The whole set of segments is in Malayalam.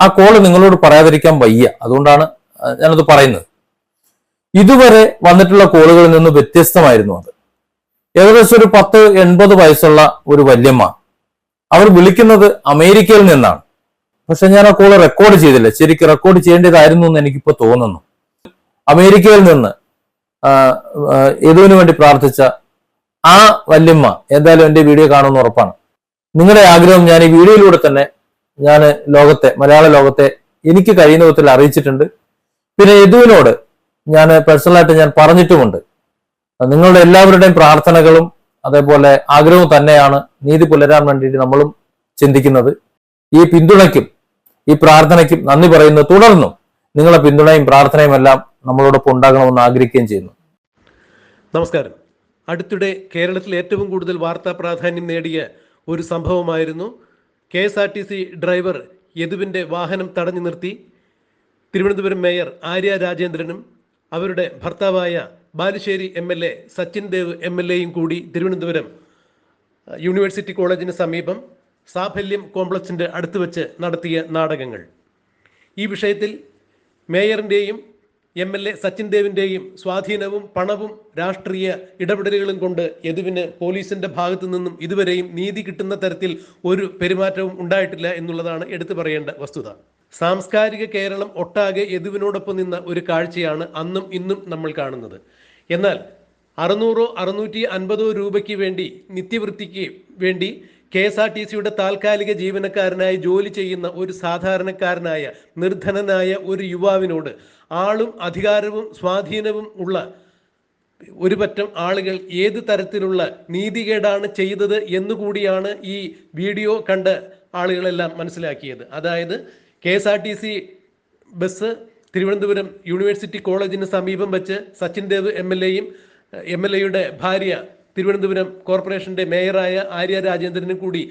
ആ കോൾ നിങ്ങളോട് പറയാതിരിക്കാൻ വയ്യ. അതുകൊണ്ടാണ് ഞാനത് പറയുന്നത്. ഇതുവരെ വന്നിട്ടുള്ള കോളുകളിൽ നിന്ന് വ്യത്യസ്തമായിരുന്നു അത്. ഏകദേശം ഒരു പത്ത് എൺപത് വയസ്സുള്ള ഒരു വല്യമ്മ. അവർ വിളിക്കുന്നത് അമേരിക്കയിൽ നിന്നാണ്. പക്ഷെ ഞാൻ ആ കോൾ റെക്കോർഡ് ചെയ്തില്ല. ശരിക്കും റെക്കോർഡ് ചെയ്യേണ്ടതായിരുന്നു എന്ന് എനിക്കിപ്പോ തോന്നുന്നു. അമേരിക്കയിൽ നിന്ന് യദുവിന് വേണ്ടി പ്രാർത്ഥിച്ച ആ വല്യമ്മ എന്തായാലും എന്റെ വീഡിയോ കാണുമെന്ന് ഉറപ്പാണ്. നിങ്ങളുടെ ആഗ്രഹം ഞാൻ ഈ വീഡിയോയിലൂടെ തന്നെ ഞാൻ ലോകത്തെ മലയാള ലോകത്തെ എനിക്ക് കഴിയുന്ന വിധത്തിൽ അറിയിച്ചിട്ടുണ്ട്. പിന്നെ യദുവിനോട് ഞാൻ പേഴ്സണലായിട്ട് ഞാൻ പറഞ്ഞിട്ടുമുണ്ട്. നിങ്ങളുടെ എല്ലാവരുടെയും പ്രാർത്ഥനകളും അതേപോലെ ആഗ്രഹവും തന്നെയാണ് നീതി പുലരാൻ വേണ്ടിയിട്ട് നമ്മളും ചിന്തിക്കുന്നത്. ഈ പിന്തുണയ്ക്കും ഈ പ്രാർത്ഥനയ്ക്കും നന്ദി പറയുന്നത് തുടർന്നും നിങ്ങളെ പിന്തുണയും പ്രാർത്ഥനയും എല്ലാം നമ്മളോടൊപ്പം ഉണ്ടാകണമെന്ന് ആഗ്രഹിക്കുകയും ചെയ്യുന്നു. നമസ്കാരം. അടുത്തിടെ കേരളത്തിൽ ഏറ്റവും കൂടുതൽ വാർത്താ പ്രാധാന്യം നേടിയ ഒരു സംഭവമായിരുന്നു K S R T C driver യദുവിന്റെ വാഹനം തടഞ്ഞു നിർത്തി. തിരുവനന്തപുരം മേയർ ആര്യ രാജേന്ദ്രനും അവരുടെ ഭർത്താവായ Balussery M L A Sachin Dev M L എയും കൂടി തിരുവനന്തപുരം യൂണിവേഴ്സിറ്റി കോളേജിന് സമീപം സാഫല്യം കോംപ്ലക്സിന്റെ അടുത്ത് വെച്ച് നടത്തിയ നാടകങ്ങൾ. ഈ വിഷയത്തിൽ മേയറിന്റെയും എം എൽ എ സച്ചിൻ ദേവിന്റെയും സ്വാധീനവും പണവും രാഷ്ട്രീയ ഇടപെടലുകളും കൊണ്ട് യദുവിന് പോലീസിന്റെ ഭാഗത്തു നിന്നും ഇതുവരെയും നീതി കിട്ടുന്ന തരത്തിൽ ഒരു പെരുമാറ്റവും ഉണ്ടായിട്ടില്ല എന്നുള്ളതാണ് എടുത്തു പറയേണ്ട വസ്തുത. സാംസ്കാരിക കേരളം ഒട്ടാകെ യദുവിനോടൊപ്പം നിന്ന ഒരു കാഴ്ചയാണ് അന്നും ഇന്നും നമ്മൾ കാണുന്നത്. എന്നാൽ അറുന്നൂറോ അറുന്നൂറ്റി അൻപതോ രൂപയ്ക്ക് വേണ്ടി നിത്യവൃത്തിക്ക് വേണ്ടി കെ എസ് ആർ ടി സിയുടെ താൽക്കാലിക ജീവനക്കാരനായി ജോലി ചെയ്യുന്ന ഒരു സാധാരണക്കാരനായ നിർധനനായ ഒരു യുവാവിനോട് ആളും അധികാരവും സ്വാധീനവും ഉള്ള ഒരു പറ്റം ആളുകൾ ഏത് തരത്തിലുള്ള നീതികേടാണ് ചെയ്തത് എന്നുകൂടിയാണ് ഈ വീഡിയോ കണ്ട് ആളുകളെല്ലാം മനസ്സിലാക്കിയത്. അതായത് K S R T C bus Thiruvananthapuram university കോളേജിന് സമീപം വെച്ച് സച്ചിൻ ദേവ് എം എൽ എയും എം എൽ എയുടെ ഭാര്യ തിരുവനന്തപുരം കോർപ്പറേഷന്റെ മേയറായ ആര്യ രാജേന്ദ്രനും കൂടി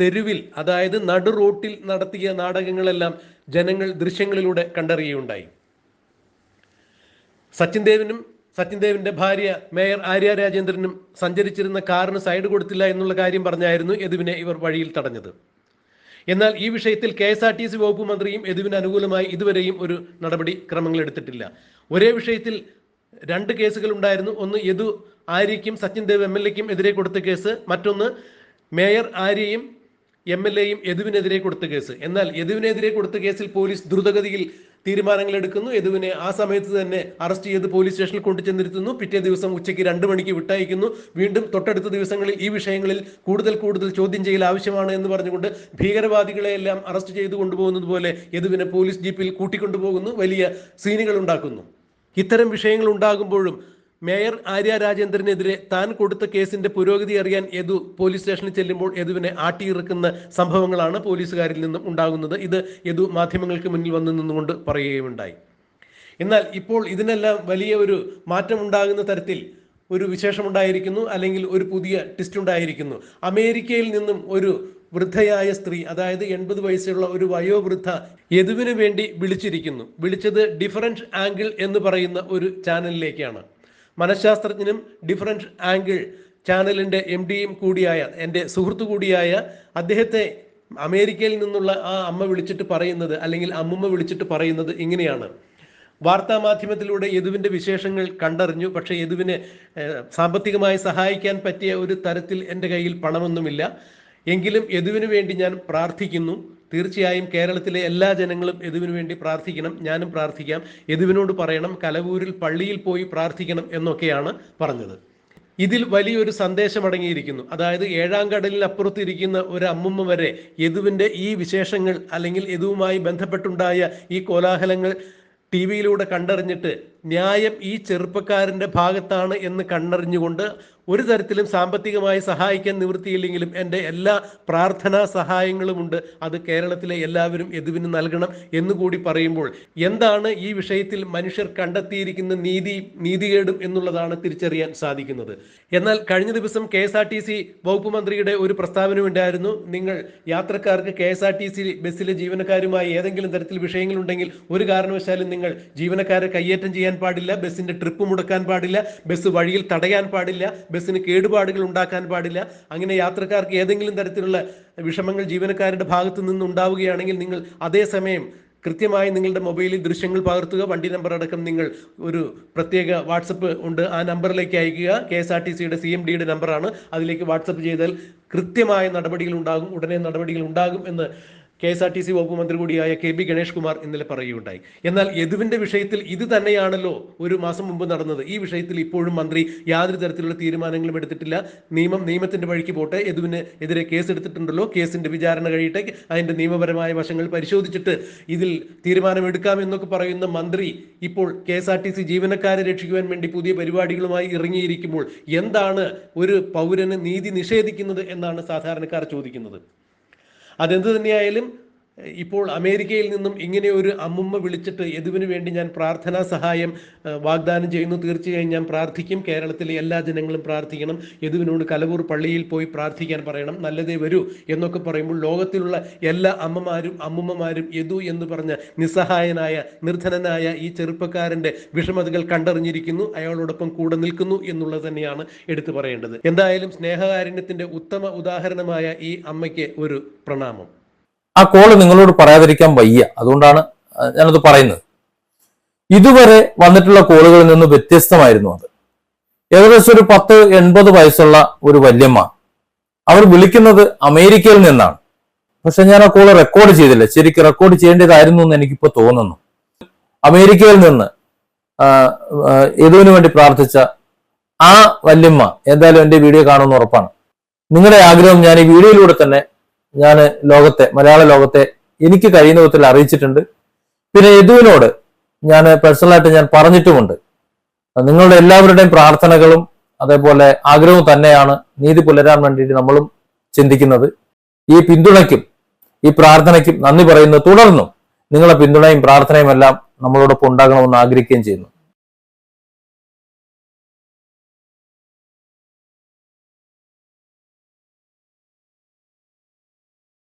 തെരുവിൽ അതായത് നടു റോട്ടിൽ നടത്തിയ നാടകങ്ങളെല്ലാം ജനങ്ങൾ ദൃശ്യങ്ങളിലൂടെ കണ്ടറിയുകയുണ്ടായി. സച്ചിൻ ദേവിനും സച്ചിൻ ദേവിന്റെ ഭാര്യ മേയർ ആര്യ രാജേന്ദ്രനും സഞ്ചരിച്ചിരുന്ന കാറിന് സൈഡ് കൊടുത്തില്ല എന്നുള്ള കാര്യം പറഞ്ഞായിരുന്നു യദുവിനെ ഇവർ വഴിയിൽ തടഞ്ഞത്. എന്നാൽ ഈ വിഷയത്തിൽ K S R T C വകുപ്പ് മന്ത്രിയും യദുവിന് അനുകൂലമായി ഇതുവരെയും ഒരു നടപടി ക്രമങ്ങൾ എടുത്തിട്ടില്ല. ഒരേ വിഷയത്തിൽ രണ്ട് കേസുകൾ ഉണ്ടായിരുന്നു. ഒന്ന് യദു ആര്യയ്ക്കും സച്ചിൻ ദേവ് എം എൽ എക്കും എതിരെ കൊടുത്ത കേസ്. മറ്റൊന്ന് മേയർ ആര്യയും എം എൽ എയും യദുവിനെതിരെ കൊടുത്ത കേസ്. എന്നാൽ യദുവിനെതിരെ കൊടുത്ത കേസിൽ പോലീസ് ദ്രുതഗതിയിൽ തീരുമാനങ്ങൾ എടുക്കുന്നു യദുവിനെ ആ സമയത്ത് തന്നെ അറസ്റ്റ് ചെയ്ത് പോലീസ് സ്റ്റേഷനിൽ കൊണ്ടുചെന്നിരുത്തുന്നു. പിറ്റേ ദിവസം ഉച്ചയ്ക്ക് രണ്ട് മണിക്ക് വിട്ടയക്കുന്നു. വീണ്ടും തൊട്ടടുത്ത ദിവസങ്ങളിൽ ഈ വിഷയങ്ങളിൽ കൂടുതൽ കൂടുതൽ ചോദ്യം ചെയ്യൽ ആവശ്യമാണ് എന്ന് പറഞ്ഞുകൊണ്ട് ഭീകരവാദികളെ എല്ലാം അറസ്റ്റ് ചെയ്ത് കൊണ്ടുപോകുന്നത് പോലെ യദുവിനെ പോലീസ് ജീപ്പിൽ കൂട്ടിക്കൊണ്ടുപോകുന്നു. വലിയ സീനുകൾ ഉണ്ടാക്കുന്നു. ഇത്തരം വിഷയങ്ങൾ ഉണ്ടാകുമ്പോഴും മേയർ ആര്യ രാജേന്ദ്രനെതിരെ താൻ കൊടുത്ത കേസിന്റെ പുരോഗതി അറിയാൻ യദു പോലീസ് സ്റ്റേഷനിൽ ചെല്ലുമ്പോൾ യദുവിനെ ആട്ടിയിറക്കുന്ന സംഭവങ്ങളാണ് പോലീസുകാരിൽ നിന്നും ഉണ്ടാകുന്നത്. ഇത് യദു മാധ്യമങ്ങൾക്ക് മുന്നിൽ വന്നു നിന്നുകൊണ്ട് പറയുകയുണ്ടായി എന്നാൽ ഇപ്പോൾ ഇതിനെല്ലാം വലിയ ഒരു മാറ്റം ഉണ്ടാകുന്ന തരത്തിൽ ഒരു വിശേഷമുണ്ടായിരിക്കുന്നു അല്ലെങ്കിൽ ഒരു പുതിയ ട്വിസ്റ്റ് ഉണ്ടായിരിക്കുന്നു. അമേരിക്കയിൽ നിന്നും ഒരു വൃദ്ധയായ സ്ത്രീ അതായത് എൺപത് വയസ്സുള്ള ഒരു വയോവൃദ്ധ യദുവിന് വേണ്ടി വിളിച്ചിരിക്കുന്നു. വിളിച്ചത് ഡിഫറന്റ് ആംഗിൾ എന്ന് പറയുന്ന ഒരു ചാനലിലേക്കാണ് മനഃശാസ്ത്രജ്ഞനും ഡിഫറന്റ് ആംഗിൾ ചാനലിന്റെ എം ഡിയും കൂടിയായ എന്റെ സുഹൃത്തു കൂടിയായ അദ്ദേഹത്തെ അമേരിക്കയിൽ നിന്നുള്ള ആ അമ്മ വിളിച്ചിട്ട് പറയുന്നത് അല്ലെങ്കിൽ അമ്മുമ്മ വിളിച്ചിട്ട് പറയുന്നത് ഇങ്ങനെയാണ്. വാർത്താ മാധ്യമത്തിലൂടെ യദുവിന്റെ വിശേഷങ്ങൾ കണ്ടറിഞ്ഞു. പക്ഷേ യദുവിനെ സാമ്പത്തികമായി സഹായിക്കാൻ പറ്റിയ ഒരു തരത്തിൽ എന്റെ കയ്യിൽ പണമൊന്നുമില്ല. എങ്കിലും യദുവിനു വേണ്ടി ഞാൻ പ്രാർത്ഥിക്കുന്നു. തീർച്ചയായും കേരളത്തിലെ എല്ലാ ജനങ്ങളും യദുവിനു വേണ്ടി പ്രാർത്ഥിക്കണം. ഞാനും പ്രാർത്ഥിക്കാം. യദുവിനോട് പറയണം കലവൂരിൽ പള്ളിയിൽ പോയി പ്രാർത്ഥിക്കണം എന്നൊക്കെയാണ് പറഞ്ഞത്. ഇതിൽ വലിയൊരു സന്ദേശം അടങ്ങിയിരിക്കുന്നു അതായത് ഏഴാം ഇരിക്കുന്ന ഒരു അമ്മുമ്മ വരെ യദുവിന്റെ ഈ വിശേഷങ്ങൾ അല്ലെങ്കിൽ യദുവുമായി ബന്ധപ്പെട്ടുണ്ടായ ഈ കോലാഹലങ്ങൾ ടി വിയിലൂടെ കണ്ടറിഞ്ഞിട്ട് ന്യായം ഈ ചെറുപ്പക്കാരന്റെ ഭാഗത്താണ് എന്ന് കണ്ടറിഞ്ഞുകൊണ്ട് ഒരു തരത്തിലും സാമ്പത്തികമായി സഹായിക്കാൻ നിവൃത്തിയില്ലെങ്കിലും എന്റെ എല്ലാ പ്രാർത്ഥനാ സഹായങ്ങളുമുണ്ട്. അത് കേരളത്തിലെ എല്ലാവരും എതുവിന് നൽകണം എന്നുകൂടി പറയുമ്പോൾ എന്താണ് ഈ വിഷയത്തിൽ മനുഷ്യർ കണ്ടെത്തിയിരിക്കുന്ന നീതി നീതികേടും എന്നുള്ളതാണ് തിരിച്ചറിയാൻ സാധിക്കുന്നത്. എന്നാൽ കഴിഞ്ഞ ദിവസം K S R T C വകുപ്പ് മന്ത്രിയുടെ ഒരു പ്രസ്താവന ഉണ്ടായിരുന്നു. നിങ്ങൾ യാത്രക്കാർക്ക് K S R T C ബസ്സിലെ ജീവനക്കാരുമായി ഏതെങ്കിലും തരത്തിൽ വിഷയങ്ങളുണ്ടെങ്കിൽ ഒരു കാരണവശാലും നിങ്ങൾ ജീവനക്കാരെ കയ്യേറ്റം ചെയ്യാൻ പാടില്ല ബസ്സിന്റെ ട്രിപ്പ് മുടക്കാൻ പാടില്ല ബസ് വഴിയിൽ തടയാൻ പാടില്ല ബസ്സിന് കേടുപാടുകൾ ഉണ്ടാക്കാൻ പാടില്ല. അങ്ങനെ യാത്രക്കാർക്ക് ഏതെങ്കിലും തരത്തിലുള്ള വിഷമങ്ങൾ ജീവനക്കാരുടെ ഭാഗത്തു നിന്ന് ഉണ്ടാവുകയാണെങ്കിൽ നിങ്ങൾ അതേസമയം കൃത്യമായി നിങ്ങളുടെ മൊബൈലിൽ ദൃശ്യങ്ങൾ പകർത്തുക. വണ്ടി നമ്പർ അടക്കം നിങ്ങൾ ഒരു പ്രത്യേക വാട്സപ്പ് ഉണ്ട്. ആ നമ്പറിലേക്ക് അയക്കുക കെ എസ് ആർ ടി സിയുടെ സി എം ഡിയുടെ നമ്പറാണ്. അതിലേക്ക് വാട്സപ്പ് ചെയ്താൽ കൃത്യമായ നടപടികൾ ഉണ്ടാകും. ഉടനെ നടപടികൾ ഉണ്ടാകും എന്ന് K S R T C വകുപ്പ് മന്ത്രി കൂടിയായ കെ ബി ഗണേഷ് കുമാർ ഇന്നലെ പറയുകയുണ്ടായി. എന്നാൽ യദുവിന്റെ വിഷയത്തിൽ ഇത് തന്നെയാണല്ലോ ഒരു മാസം മുമ്പ് നടന്നത്. ഈ വിഷയത്തിൽ ഇപ്പോഴും മന്ത്രി യാതൊരു തരത്തിലുള്ള തീരുമാനങ്ങളും എടുത്തിട്ടില്ല. നിയമം നിയമത്തിന്റെ വഴിക്ക് പോട്ടെ. യദുവിന് എതിരെ കേസ് എടുത്തിട്ടുണ്ടല്ലോ. കേസിന്റെ വിചാരണ കഴിയട്ടെ. അതിന്റെ നിയമപരമായ വശങ്ങൾ പരിശോധിച്ചിട്ട് ഇതിൽ തീരുമാനമെടുക്കാം എന്നൊക്കെ പറയുന്ന മന്ത്രി ഇപ്പോൾ K S R T C ജീവനക്കാരെ രക്ഷിക്കുവാൻ വേണ്ടി പുതിയ പരിപാടികളുമായി ഇറങ്ങിയിരിക്കുമ്പോൾ എന്താണ് ഒരു പൗരന് നീതി നിഷേധിക്കുന്നത് എന്നാണ് സാധാരണക്കാർ ചോദിക്കുന്നത്? അതെന്ത് തന്നെയായാലും ഇപ്പോൾ അമേരിക്കയിൽ നിന്നും ഇങ്ങനെ ഒരു അമ്മുമ്മ വിളിച്ചിട്ട് യദുവിന് വേണ്ടി ഞാൻ പ്രാർത്ഥനാ സഹായം വാഗ്ദാനം ചെയ്യുന്നു. തീർച്ചയായും ഞാൻ പ്രാർത്ഥിക്കും. കേരളത്തിലെ എല്ലാ ജനങ്ങളും പ്രാർത്ഥിക്കണം. യദുവിനോട് കലവൂർ പള്ളിയിൽ പോയി പ്രാർത്ഥിക്കാൻ പറയണം. നല്ലതേ വരൂ എന്നൊക്കെ പറയുമ്പോൾ ലോകത്തിലുള്ള എല്ലാ അമ്മമാരും അമ്മുമ്മമാരും യദു എന്ന് പറഞ്ഞ നിസ്സഹായനായ നിർധനനായ ഈ ചെറുപ്പക്കാരന്റെ വിഷമതകൾ കണ്ടറിഞ്ഞിരിക്കുന്നു. അയാളോടൊപ്പം കൂടെ നിൽക്കുന്നു എന്നുള്ളത് തന്നെയാണ് എടുത്തു പറയേണ്ടത്. എന്തായാലും സ്നേഹകാരുണ്യത്തിന്റെ ഉത്തമ ഉദാഹരണമായ ഈ അമ്മയ്ക്ക് ഒരു പ്രണാമം. ആ കോൾ നിങ്ങളോട് പറയാതിരിക്കാൻ വയ്യ. അതുകൊണ്ടാണ് ഞാനത് പറയുന്നത്. ഇതുവരെ വന്നിട്ടുള്ള കോളുകളിൽ നിന്ന് വ്യത്യസ്തമായിരുന്നു അത്. ഏകദേശം ഒരു പത്ത് എൺപത് വയസ്സുള്ള ഒരു വല്യമ്മ. അവർ വിളിക്കുന്നത് അമേരിക്കയിൽ നിന്നാണ്. പക്ഷെ ഞാൻ ആ കോൾ റെക്കോർഡ് ചെയ്തില്ല. ശരിക്കും റെക്കോർഡ് ചെയ്യേണ്ടതായിരുന്നു എന്ന് എനിക്കിപ്പോ തോന്നുന്നു. അമേരിക്കയിൽ നിന്ന് യദുവിന് വേണ്ടി പ്രാർത്ഥിച്ച ആ വല്യമ്മ എന്തായാലും എന്റെ വീഡിയോ കാണുമെന്ന് ഉറപ്പാണ്. നിങ്ങളുടെ ആഗ്രഹം ഞാൻ ഈ വീഡിയോയിലൂടെ തന്നെ ഞാൻ ലോകത്തെ മലയാള ലോകത്തെ എനിക്ക് കഴിയുന്ന വിധത്തിൽ അറിയിച്ചിട്ടുണ്ട്. പിന്നെ യദുവിനോട് ഞാൻ പേഴ്സണലായിട്ട് ഞാൻ പറഞ്ഞിട്ടുമുണ്ട്. നിങ്ങളുടെ എല്ലാവരുടെയും പ്രാർത്ഥനകളും അതേപോലെ ആഗ്രഹവും തന്നെയാണ് നീതി പുലരാൻ വേണ്ടിയിട്ട് നമ്മളും ചിന്തിക്കുന്നത്. ഈ പിന്തുണയ്ക്കും ഈ പ്രാർത്ഥനയ്ക്കും നന്ദി പറയുന്നു തുടർന്നും നിങ്ങളുടെ പിന്തുണയും പ്രാർത്ഥനയും എല്ലാം നമ്മളോടൊപ്പം ഉണ്ടാകണമെന്ന് ആഗ്രഹിക്കുകയും ചെയ്യുന്നു.